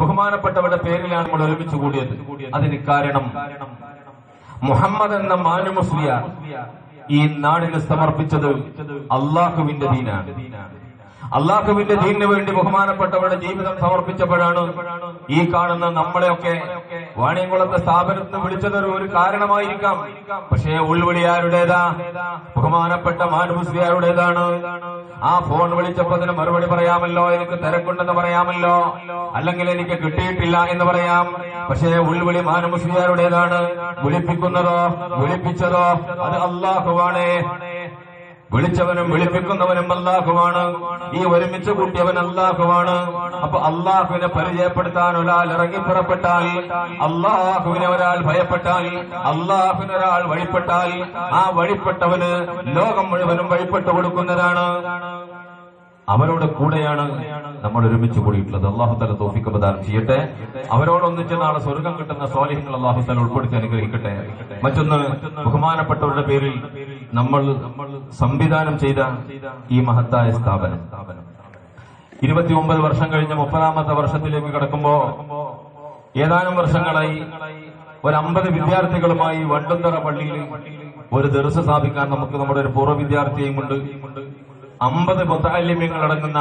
ബഹുമാനപ്പെട്ടവരുടെ പേരിലാണ് നമ്മൾ ഒരുമിച്ച് കൂടിയത്. അതിന് കാരണം മുഹമ്മദ് എന്ന മാനു മുസ്ലിയ ഈ നാടിന് സമർപ്പിച്ചത് അള്ളാഹുവിന്റെ ദീനാണ്. അള്ളാഹുവിന്റെ ദീനിന് വേണ്ടി ബഹുമാനപ്പെട്ടവരുടെ ജീവിതം സമർപ്പിച്ചപ്പോഴാണ് ഈ കാണുന്ന നമ്മളെയൊക്കെ വാണിയംകുളത്തെ സ്ഥാപനത്തിന് വിളിച്ചത് ഒരു- കാരണമായിരിക്കാം. പക്ഷേ ഉൾവിളി ആരുടേതാ? ബഹുമാനപ്പെട്ട മാനുഭൂസിയാരുടേതാണ് ആ ഫോൺ വിളിച്ചപ്പോ അതിന് മറുപടി പറയാമല്ലോ? എനിക്ക് തിരക്കുണ്ടെന്ന് പറയാമല്ലോ? അല്ലെങ്കിൽ എനിക്ക് കിട്ടിയിട്ടില്ല എന്ന് പറയാം? പക്ഷേ ഉൾവിളി മാനുമുസ്ലിയാരുടേതാണ് വിളിപ്പിക്കുന്നതോ വിളിപ്പിച്ചതോ അത് അള്ളാഹുവാണ്. വിളിച്ചവനും വിളിപ്പിക്കുന്നവനും അല്ലാഹുവാണ്. ഈ ഒരുമിച്ച് കൂട്ടിയവൻ അല്ലാഹുവാണ്. അപ്പൊ അള്ളാഹുവിനെ പരിചയപ്പെടുത്താൻ ഒരാൾ ഇറങ്ങിപ്പുറപ്പെട്ടാൽ അള്ളാഹുവിനെ ഒരാൾ ഭയപ്പെട്ടാൽ അള്ളാഹുവിന് ഒരാൾ വഴിപ്പെട്ടാൽ ആ വഴിപ്പെട്ടവന് ലോകം മുഴുവനും വഴിപ്പെട്ടു കൊടുക്കുന്നതാണ്. അവരോട് കൂടെയാണ് നമ്മൾ ഒരുമിച്ച് കൂടിയിട്ടുള്ളത്. അള്ളാഹു തല തോഫിക്ക് പ്രദാനം ചെയ്യട്ടെ. അവരോടൊന്നിച്ച് നാളെ സ്വർഗം കിട്ടുന്ന സ്വാലിഹ്യങ്ങൾ അള്ളാഹു തല ഉൾപ്പെടുത്തി അനുഗ്രഹിക്കട്ടെ. മറ്റൊന്ന് ബഹുമാനപ്പെട്ടവരുടെ പേരിൽ നമ്മൾ സംവിധാനം ചെയ്ത ഈ മഹത്തായ സ്ഥാപനം. ഇരുപത്തിയൊമ്പത് വർഷം കഴിഞ്ഞ മുപ്പതാമത്തെ വർഷത്തിലേക്ക് കടക്കുമ്പോ ഏതാനും വർഷങ്ങളായി ഒരു അമ്പത് വിദ്യാർത്ഥികളുമായി വണ്ടുന്തറ പള്ളിയിൽ ഒരു ദിവസം സ്ഥാപിക്കാൻ നമുക്ക് നമ്മുടെ ഒരു പൂർവ വിദ്യാർത്ഥിയും ഉണ്ട്. അമ്പത് മുത്താലിമ്യങ്ങൾ അടങ്ങുന്ന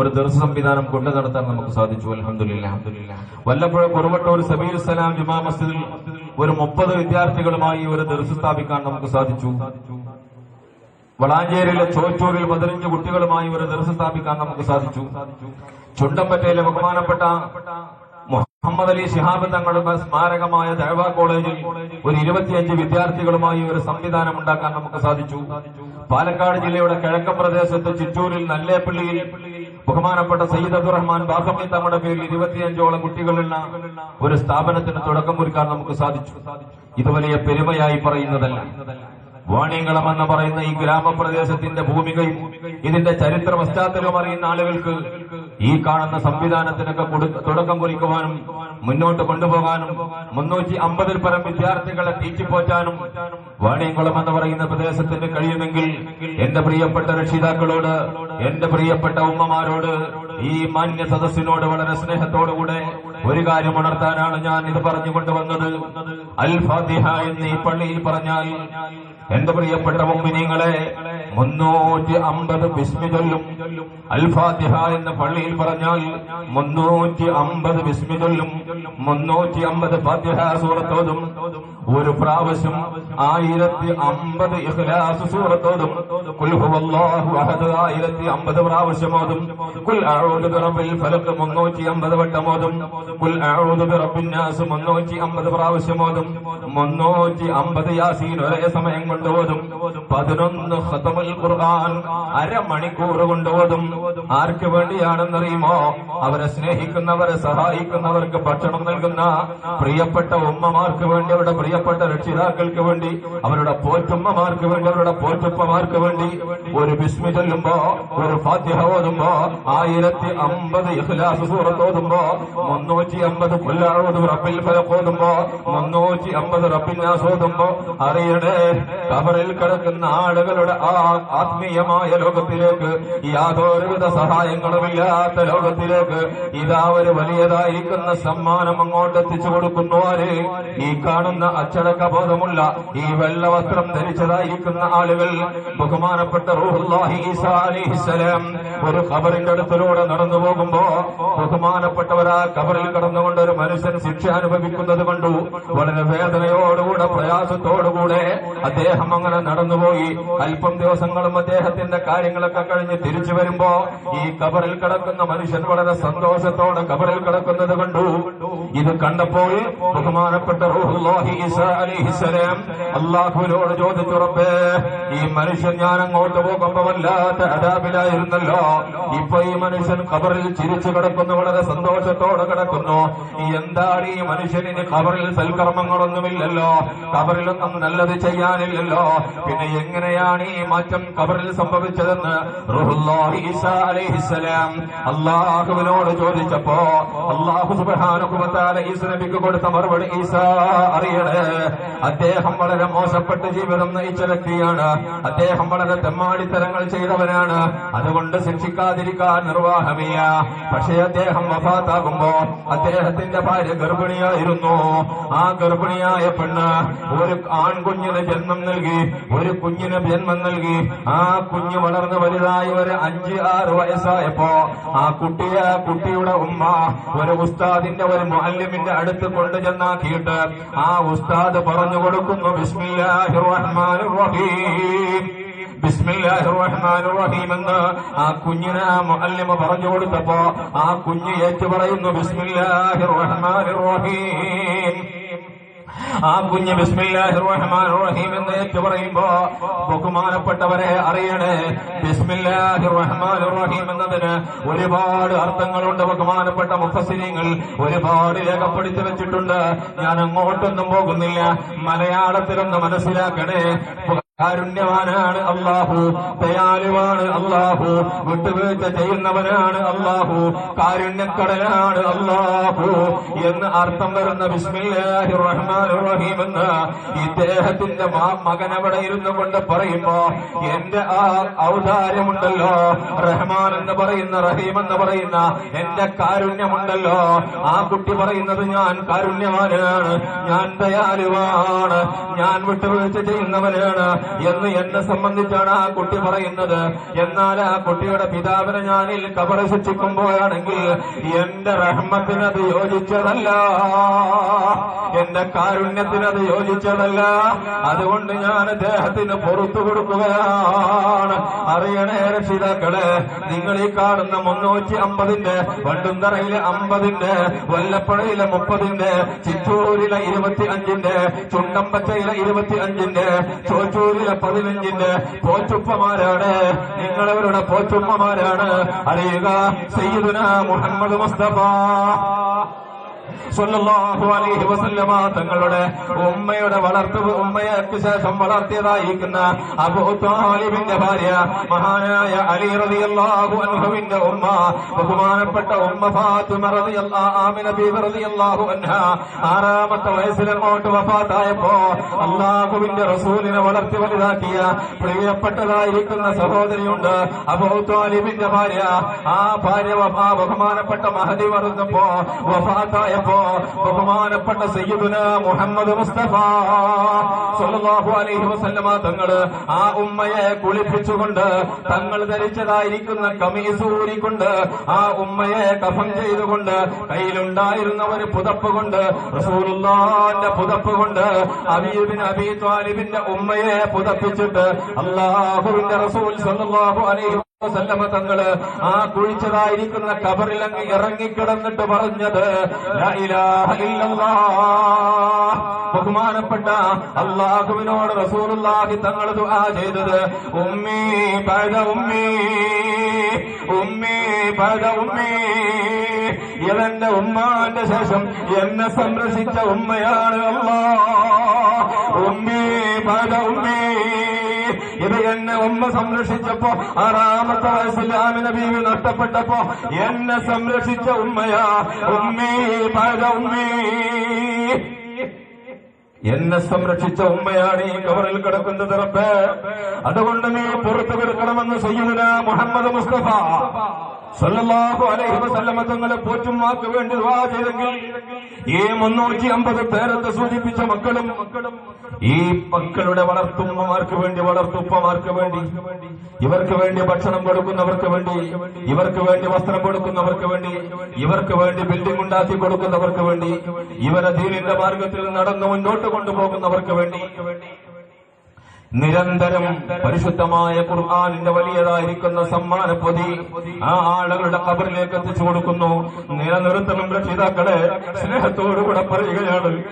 ഒരു ദിവസ സംവിധാനം കൊണ്ടു നടത്താൻ നമുക്ക് സാധിച്ചു. അലഹമില്ല വല്ലപ്പോഴും കുറവട്ടൂർ സബീൽ സലാം ജുമാ മസ്ജിദിൽ ഒരു മുപ്പത് വിദ്യാർത്ഥികളുമായി ഒരു ദർശ സ്ഥാപിക്കാൻ നമുക്ക് സാധിച്ചു. വളാഞ്ചേരിയിലെ ചോച്ചൂരിൽ പതിനഞ്ച് കുട്ടികളുമായി ഒരു ദർശ സ്ഥാപിക്കാൻ നമുക്ക് സാധിച്ചു. ചുണ്ടമ്പറ്റയിലെ ബഹുമാനപ്പെട്ട മുഹമ്മദ് അലി ഷിഹാബ് തങ്ങളുടെ സ്മാരകമായ ദേവ കോളേജിൽ ഒരു ഇരുപത്തിയഞ്ച് വിദ്യാർത്ഥികളുമായി ഒരു സംവിധാനം ഉണ്ടാക്കാൻ നമുക്ക് സാധിച്ചു. പാലക്കാട് ജില്ലയുടെ കിഴക്കൻ പ്രദേശത്ത് ചിറ്റൂരിൽ നല്ലേപ്പള്ളിയിൽ ബഹുമാനപ്പെട്ട സയ്യിദ് അബ്ദുറഹ്മാൻ ബാഫമി തങ്ങളുടെ പേരിൽ ഇരുപത്തിയഞ്ചോളം കുട്ടികളുള്ള ഒരു സ്ഥാപനത്തിന് തുടക്കം കുറിക്കാൻ നമുക്ക് സാധിച്ചു. ഇത് വലിയ പെരുമയായി പറയുന്നതല്ല. വാണിയംകുളം എന്ന് പറയുന്ന ഈ ഗ്രാമപ്രദേശത്തിന്റെ ഭൂമികയും ഇതിന്റെ ചരിത്ര പശ്ചാത്തലവും അറിയുന്ന ആളുകൾക്ക് ഈ കാണുന്ന സംവിധാനത്തിനൊക്കെ തുടക്കം കുറിക്കുവാനും മുന്നോട്ട് കൊണ്ടുപോകാനും മുന്നൂറ്റി അമ്പതിൽ പരം വിദ്യാർത്ഥികളെ തീറ്റിപ്പോറ്റാനും വാണിയംകുളം എന്ന് പറയുന്ന പ്രദേശത്തിന് കഴിയുമെങ്കിൽ എന്റെ പ്രിയപ്പെട്ട രക്ഷിതാക്കളോട് എന്റെ പ്രിയപ്പെട്ട ഉമ്മമാരോട് ഈ മാന്യ സദസ്സിനോട് വളരെ സ്നേഹത്തോടുകൂടെ ഒരു കാര്യം ഉണർത്താനാണ് ഞാൻ ഇത് പറഞ്ഞുകൊണ്ട് വന്നത്. അൽ ഫാത്തിഹ എന്ന് ഈ പള്ളിയിൽ പറഞ്ഞാൽ എന്റെ പ്രിയപ്പെട്ട മുമ്പിനിങ്ങളെ മുന്നൂറ്റി അമ്പത് വിസ്മിതല്ലും അൽഫാദിഹ എന്ന പള്ളിയിൽ പറഞ്ഞാൽ മുന്നൂറ്റി അമ്പത് വിസ്മിതല്ലും മുന്നൂറ്റി അമ്പത് ഫാത്തിഹ സൂറത്തോതും ഒരു പ്രാവശ്യം ആയിരത്തി അമ്പത് ഇഖ്ലാസ് സൂറത്തോതും ആയിരത്തി അമ്പത് പ്രാവശ്യം ഓതും. കുൽ അഊദു പിറപ്പിൽ ഫലഖ് മുന്നൂറ്റി അമ്പത് വട്ടം ഓതും. കുൽ അഊദു പിറപ്പിന്യാസ് മുന്നൂറ്റി അമ്പത് പ്രാവശ്യം ഓതും. മുന്നൂറ്റി അമ്പത് യാസീൻ ഒരേ സമയം കൊണ്ട് പതിനൊന്ന് ഖതമുൽ ഖുർആൻ അരമണിക്കൂർ കൊണ്ട് ആർക്ക് വേണ്ടിയാണെന്നറിയുമോ? അവരെ സ്നേഹിക്കുന്നവരെ സഹായിക്കുന്നവർക്ക് ഭക്ഷണം നൽകുന്ന പ്രിയപ്പെട്ട ഉമ്മമാർക്ക് വേണ്ടി അവരുടെ പ്രിയപ്പെട്ട രക്ഷിതാക്കൾക്ക് വേണ്ടി അവരുടെ പോറ്റുമ്മമാർക്ക് വേണ്ടി അവരുടെ പോറ്റുപ്പമാർക്ക് വേണ്ടി ഒരു ബിസ്മി ചൊല്ലുമ്പോ ഒരു ഫാത്തിഹ ഓതുമ്പോ ആയിരത്തി അമ്പത് ഇഖ്ലാസ് സൂറത്ത് ഓതുമ്പോ മുന്നൂറ്റി അമ്പത് പുല്ലാറോത് റബ്ബിൽ ഓതുമ്പോ മുന്നൂറ്റി അമ്പത് റബ്ബിനാസ് ഓതുമ്പോ അറിയണേ കവറിൽ കിടക്കുന്ന ആളുകളുടെ ആ ആത്മീയമായ ലോകത്തിലേക്ക് യാതൊരുവിധ സഹായങ്ങളും ഇല്ലാത്ത ലോകത്തിലേക്ക് ഇതാ ഒരു വലിയതായിരിക്കുന്ന സമ്മാനം അങ്ങോട്ട് എത്തിച്ചു കൊടുക്കുന്നു ഈ കാണുന്ന അച്ചടക്ക ബോധമുള്ള ഈ വെള്ള വസ്ത്രം ധരിച്ചതായിരിക്കുന്ന ആളുകൾ ബഹുമാനപ്പെട്ട റൂഹുല്ലാഹി ഒരു ഖബറിന്റെ അടുത്തിലൂടെ നടന്നു പോകുമ്പോ ബഹുമാനപ്പെട്ടവരാ കബറിൽ കടന്നുകൊണ്ട് ഒരു മനുഷ്യൻ ശിക്ഷ അനുഭവിക്കുന്നത് കണ്ടു. വളരെ വേദനയോടുകൂടെ പ്രയാസത്തോടുകൂടെ അദ്ദേഹം അങ്ങനെ നടന്നുപോയി. അല്പം ദിവസങ്ങളും അദ്ദേഹത്തിന്റെ കാര്യങ്ങളൊക്കെ കഴിഞ്ഞ് തിരിച്ചു വരുമ്പോ ഈ കബറിൽ കിടക്കുന്ന മനുഷ്യൻ വളരെ സന്തോഷത്തോടെ കബറിൽ കിടക്കുന്നത് കണ്ടു. ഇത് കണ്ടപ്പോൾ ബഹുമാനപ്പെട്ട അള്ളാഹുവിനോട് ചോദിച്ചു റബ്ബേ ഈ മനുഷ്യൻ ഞാൻ അങ്ങോട്ട് പോകുമ്പോ വല്ലാത്ത അതാപിലായിരുന്നല്ലോ ഇപ്പൊ ഈ മനുഷ്യൻ കബറിൽ ചിരിച്ചു കിടക്കുന്നു വളരെ സന്തോഷത്തോടെ കിടക്കുന്നു. ഈ എന്താണ് ഈ മനുഷ്യനിന് കബറിൽ സൽക്കർമ്മങ്ങളൊന്നുമില്ലല്ലോ. കബറിലൊന്നും നല്ലത് ചെയ്യാനില്ലല്ലോ. പിന്നെ എങ്ങനെയാണ് ഈ മാറ്റം കബറിൽ സംഭവിച്ചതെന്ന് അള്ളാഹുവിനോട് ചോദിച്ചപ്പോ അള്ളാഹു നബിക്ക് കൊടുത്ത മറുപടി ഈസാ അറിയണേ. അദ്ദേഹം വളരെ മോശപ്പെട്ട ജീവിതം നയിച്ച വ്യക്തിയാണ്. അദ്ദേഹം വളരെ തെമ്മാടിത്തരങ്ങൾ ചെയ്തവനാണ്. അതുകൊണ്ട് ശിക്ഷിക്കാതിരിക്കാൻ നിർവാഹമില്ല. പക്ഷേ അദ്ദേഹം വഫാത്താകുമ്പോ അദ്ദേഹത്തിന്റെ ഭാര്യ ഗർഭിണിയായിരുന്നു. ആ ഗർഭിണിയായ പെണ്ണ് ഒരു ആൺകുഞ്ഞിന് ജന്മം നൽകി ഒരു കുഞ്ഞിന് ജന്മം നൽകി. ആ കുഞ്ഞ് വളർന്ന് വലുതായി ഒരു അഞ്ച് ആറ് വയസ്സായപ്പോ ആ കുട്ടിയെ കുട്ടിയുടെ ഉമ്മ ഒരു ഉസ്താദിന്റെ ഒരു മുഅല്ലിമിന്റെ അടുത്ത് കൊണ്ടുചെന്നാക്കിയിട്ട് ആ ഉസ്താദ് പറഞ്ഞു കൊടുക്കുന്നു ബിസ്മില്ലാഹിർ റഹ്മാനിർ റഹീം ആ കുഞ്ഞിന് ആ മുഅല്ലിമ പറഞ്ഞു കൊടുത്തപ്പോ ആ കുഞ്ഞ് ഏറ്റു പറയുന്നു ബിസ്മില്ലാഹിർ റഹ്മാനിർ റഹീം ആ കുഞ്ഞ് ബിസ്മില്ലാഹിർ റഹീം എന്ന് ഏറ്റു പറയുമ്പോ ബഹുമാനപ്പെട്ടവരെ അറിയണേ. ബിസ്മില്ലാഹിർ റഹീം എന്നതിന് ഒരുപാട് അർത്ഥങ്ങളുണ്ട് ബഹുമാനപ്പെട്ട മുഫസിനിങ്ങൾ ഒരുപാട് രേഖപ്പെടുത്തി വെച്ചിട്ടുണ്ട്. ഞാൻ അങ്ങോട്ടൊന്നും പോകുന്നില്ല. മലയാളത്തിലൊന്ന് മനസ്സിലാക്കണേ. കാരുണ്യവാനാണ് അള്ളാഹു ദയാലുവാണ് അള്ളാഹു വിട്ടുവീഴ്ച ചെയ്യുന്നവനാണ് അള്ളാഹു കാരുണ്യക്കടലാണ് അള്ളാഹു എന്ന് അർത്ഥം വരുന്ന ബിസ്മില്ലാഹി ഇദ്ദേഹത്തിന്റെ മാ- മകൻ അവിടെ ഇരുന്നു കൊണ്ട് പറയുമ്പോ എന്റെ ആ ഔദാര്യമുണ്ടല്ലോ റഹ്മാൻ എന്ന് പറയുന്ന റഹീം എന്ന് പറയുന്ന എന്റെ കാരുണ്യമുണ്ടല്ലോ. ആ കുട്ടി പറയുന്നത് ഞാൻ കാരുണ്യവാനാണ് ഞാൻ ദയാലുവാണ് ഞാൻ വിട്ടുവീഴ്ച ചെയ്യുന്നവനാണ് എന്ന് എന്നെ സംബന്ധിച്ചാണ് ആ കുട്ടി പറയുന്നത്. എന്നാൽ ആ കുട്ടിയുടെ പിതാവിനെ ഞാനിൽ കബറ ശിക്ഷിക്കുമ്പോഴാണെങ്കിൽ എന്റെ റഹ്മത്തിനത് യോജിച്ചതല്ല. എന്റെ കാരുണ്യത്തിനത് യോജിച്ചതല്ല. അതുകൊണ്ട് ഞാൻ അദ്ദേഹത്തിന് പുറത്തു കൊടുക്കുകയാണ്. അറിയണേ രക്ഷിതാക്കളെ നിങ്ങൾ ഈ കാണുന്ന മുന്നൂറ്റി അമ്പതിന്റെ വണ്ടുന്തറയിലെ അമ്പതിന്റെ വല്ലപ്പുഴയിലെ മുപ്പതിന്റെ ചിറ്റൂരിലെ ഇരുപത്തി അഞ്ചിന്റെ ചുണ്ടമ്പച്ചയിലെ ഇരുപത്തി അഞ്ചിന്റെ ചോച്ചൂരിലെ പതിനഞ്ചിന്റെ പോറ്റുപ്പമാരാണ് നിങ്ങളവരുടെ പോറ്റുപ്പമാരാണ് അറിയുക സയ്യിദുന മുഹമ്മദ് മുസ്തഫ. അലൈഹി വസല്ലമ തങ്ങളുടെ ഉമ്മയുടെ വളർത്തു ഉമ്മയ്ക്ക് ശേഷം വളർത്തിയതായിരിക്കുന്ന അബൂ താലിബിന്റെ ഭാര്യ മഹാനായ അലി റളിയല്ലാഹു അൻഹുവിന്റെ ഉമ്മ ബഹുമാനപ്പെട്ട ഉമ്മ ഫാത്തിമ റളിയല്ലാഹു ആമിന അൻഹ ആറാമത്തെ വയസ്സിൽ അങ്ങോട്ട് വഫാത്തായപ്പോ അള്ളാഹുവിന്റെ റസൂലിനെ വളർത്തി വലുതാക്കിയ പ്രിയപ്പെട്ടതായിരിക്കുന്ന സഹോദരിയുണ്ട് അബൂ താലിബിന്റെ ഭാര്യ. ആ ഭാര്യ ബഹുമാനപ്പെട്ട മഹദി വളർന്നപ്പോ വഫാത്തായപ്പോ ബഹുമാനപ്പെട്ട സയ്യിദുന മുഹമ്മദ് മുസ്തഫ സല്ലല്ലാഹു അലൈഹി വസല്ലമ തങ്ങൾ ആ ഉമ്മയെ കുളിപ്പിച്ചുകൊണ്ട് തങ്ങൾ ധരിച്ചതായിരിക്കുന്ന കമീസ് ഊരിക്കൊണ്ട് ആ ഉമ്മയെ കഫം ചെയ്തുകൊണ്ട് കയ്യിലുണ്ടായിരുന്ന ഒരു പുതപ്പ് കൊണ്ട് റസൂലുള്ളാന്റെ പുതപ്പ് കൊണ്ട് അബീബിൻ അബീ ത്വാലിബിന്റെ ഉമ്മയെ പുതപ്പിച്ചിട്ട് അള്ളാഹുവിന്റെ റസൂൽ സല്ലല്ലാഹു അലൈഹി വസല്ലമ തങ്ങൾ ആ കുഴിച്ചതായിരിക്കുന്ന കബറിൽ അങ്ങ് ഇറങ്ങിക്കിടന്നിട്ട് പറഞ്ഞത്. ബഹുമാനപ്പെട്ട അള്ളാഹുവിനോട് റസൂലുള്ളാഹി തങ്ങൾ ദുആ ചെയ്തത് ഉമ്മി പഴ ഉമ്മി ഉമ്മി പഴ ഉമ്മി ഇവന്റെ ഉമ്മാന്റെ ശേഷം എന്നെ സംരക്ഷിച്ച ഉമ്മയാണ് അള്ളാ ഉമ്മി പഴ ഉമ്മി ഇത് എന്നെ ഉമ്മ സംരക്ഷിച്ചപ്പോ ആറാമത്തെ വയസ്സിൽ ആമിന ബീവി നഷ്ടപ്പെട്ടപ്പോ എന്നെ സംരക്ഷിച്ച ഉമ്മയാ. ഉമ്മേ പഴ ഉമ്മേ. എന്നെ സംരക്ഷിച്ച ഉമ്മയാണ് ഈ കവറിൽ കിടക്കുന്നത് റബ്ബേ. അതുകൊണ്ട് നീ പുറത്തു കിടക്കണമെന്ന് സയ്യിദുന മുഹമ്മദ് മുസ്തഫ. സല്ലല്ലാഹു അലൈഹി വസല്ലമ തങ്ങളെ പോറ്റുമാക്ക് വേണ്ടി ദുആ ചെയ്തെങ്കിൽ ഈ മുന്നൂറ്റി അമ്പത് പേരത്തെ സൂചിപ്പിച്ച മക്കളും ഈ മക്കളുടെ വളർത്തുമ്മമാർക്ക് വേണ്ടി വളർത്തുപ്പമാർക്ക് വേണ്ടി ഇവർക്ക് വേണ്ടി ഭക്ഷണം കൊടുക്കുന്നവർക്ക് വേണ്ടി ഇവർക്ക് വേണ്ടി വസ്ത്രം കൊടുക്കുന്നവർക്ക് വേണ്ടി ഇവർക്ക് വേണ്ടി ബിൽഡിംഗ് ഉണ്ടാക്കി കൊടുക്കുന്നവർക്ക് വേണ്ടി ഇവരെ ദീനിന്റെ മാർഗത്തിൽ നടന്നു മുന്നോട്ട് കൊണ്ടുപോകുന്നവർക്ക് വേണ്ടി നിരന്തരം പരിശുദ്ധമായ ഖുർആാനിന്റെ വലിയതായിരിക്കുന്ന സമ്മാന പൊതി ആ ആളുകളുടെ കബറിലേക്ക് എത്തിച്ചു കൊടുക്കുന്നു. നിലനിർത്തണം രക്ഷിതാക്കളെ സ്നേഹത്തോടുകൂടെ പറയുകയാണ്.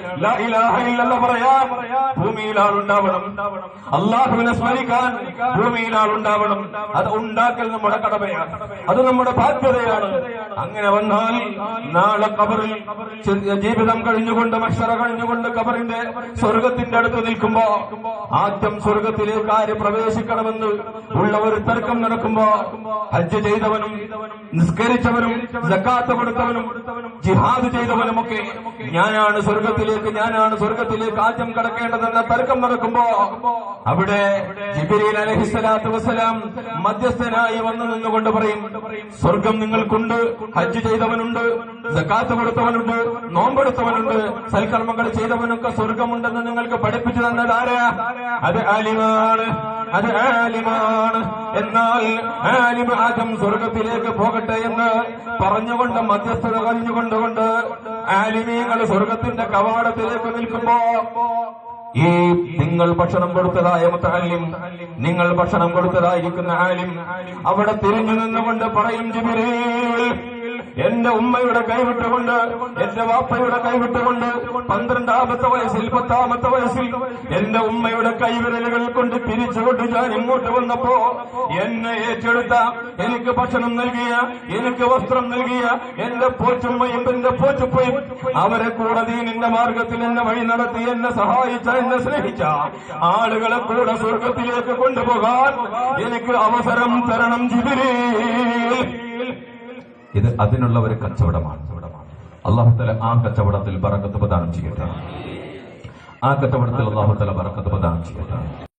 ഭൂമിയിൽ ആളുണ്ടാവണം. അള്ളാഹുവിനെ സ്മരിക്കാൻ ഭൂമിയിൽ ആളുണ്ടാവണം. അത് ഉണ്ടാക്കൽ നമ്മുടെ കടമയാണ്. അത് നമ്മുടെ ബാധ്യതയാണ്. അങ്ങനെ വന്നാൽ നാളെ കബറിൽ ജീവിതം കഴിഞ്ഞുകൊണ്ട് മക്ഷറ കഴിഞ്ഞുകൊണ്ട് കബറിന്റെ സ്വർഗത്തിന്റെ അടുത്ത് നിൽക്കുമ്പോ ആദ്യം സ്വർഗത്തിലേക്ക് ആര് പ്രവേശിക്കണമെന്ന് ഉള്ള ഒരു തർക്കം നടക്കുമ്പോ ഹജ്ജ് ചെയ്തവനും നിസ്കരിച്ചവനും സക്കാത്ത് കൊടുത്തവനും ജിഹാദ് ചെയ്തവനുമൊക്കെ ഞാനാണ് സ്വർഗത്തിലേക്ക് ഞാനാണ് സ്വർഗത്തിലേക്ക് ആദ്യം കടക്കേണ്ടതെന്ന തർക്കം നടക്കുമ്പോ അവിടെ ജിബിരിയിൽ അലഹിസ്സലാത്തു വസ്സലാം മധ്യസ്ഥനായി വന്നു നിന്നുകൊണ്ട് പറയും സ്വർഗം നിങ്ങൾക്കുണ്ട് ഹജ്ജ് ചെയ്തവനുണ്ട് സക്കാത്ത് കൊടുത്തവനുണ്ട് നോമ്പെടുത്തവനുണ്ട് സൽക്കർമ്മങ്ങൾ ചെയ്തവനൊക്കെ സ്വർഗമുണ്ടെന്ന് നിങ്ങൾക്ക് പഠിപ്പിച്ചു തന്നത് ആരാ? അത് ആലിമാണ്. അത് ആലിമാണ്. എന്നാൽ ആലിം ആദ്യം സ്വർഗത്തിലേക്ക് പോകട്ടെ എന്ന് പറഞ്ഞുകൊണ്ട് മധ്യസ്ഥത കഴിഞ്ഞുകൊണ്ടുകൊണ്ട് ആലിമീങ്ങൾ സ്വർഗത്തിന്റെ കവാടത്തിലേക്ക് നിൽക്കുമ്പോ ഈ നിങ്ങൾ ഭക്ഷണം കൊടുത്തതായ മുത്താലിം നിങ്ങൾ ഭക്ഷണം കൊടുത്തതായിരിക്കുന്ന ആലിം അവിടെ തിരിഞ്ഞു നിന്നുകൊണ്ട് പറയും ജിബിരീൽ എന്റെ ഉമ്മയുടെ കൈവിട്ടുകൊണ്ട് എന്റെ വാപ്പയുടെ കൈവിട്ടുകൊണ്ട് പന്ത്രണ്ടാമത്തെ വയസ്സിൽ പത്താമത്തെ വയസ്സിൽ എന്റെ ഉമ്മയുടെ കൈവിരലുകൾ കൊണ്ട് പിരിച്ചുകൊണ്ട് ഞാൻ ഇങ്ങോട്ട് വന്നപ്പോ എന്നെ ഏറ്റെടുത്ത എനിക്ക് ഭക്ഷണം നൽകിയ എനിക്ക് വസ്ത്രം നൽകിയ എന്റെ പോറ്റുമ്മയും എന്റെ പോറ്റുപ്പയും അവരെ കൂടെ ദീനിന്റെ മാർഗത്തിൽ എന്നെ വഴി നടത്തി എന്നെ സഹായിച്ച എന്നെ സ്നേഹിച്ച ആളുകളെ കൂടെ സ്വർഗത്തിലേക്ക് കൊണ്ടുപോകാൻ എനിക്ക് അവസരം തരണം ജിബിരേ ഇത് അതിനുള്ള ഒരു കച്ചവടമാണ്. അള്ളാഹുത്തല ആ കച്ചവടത്തിൽ ബറക്കത്ത് പ്രദാനം ചെയ്യട്ടെ. ആ കച്ചവടത്തിൽ അള്ളാഹുത്തല ബറക്കത്ത് പ്രദാനം ചെയ്യട്ടെ.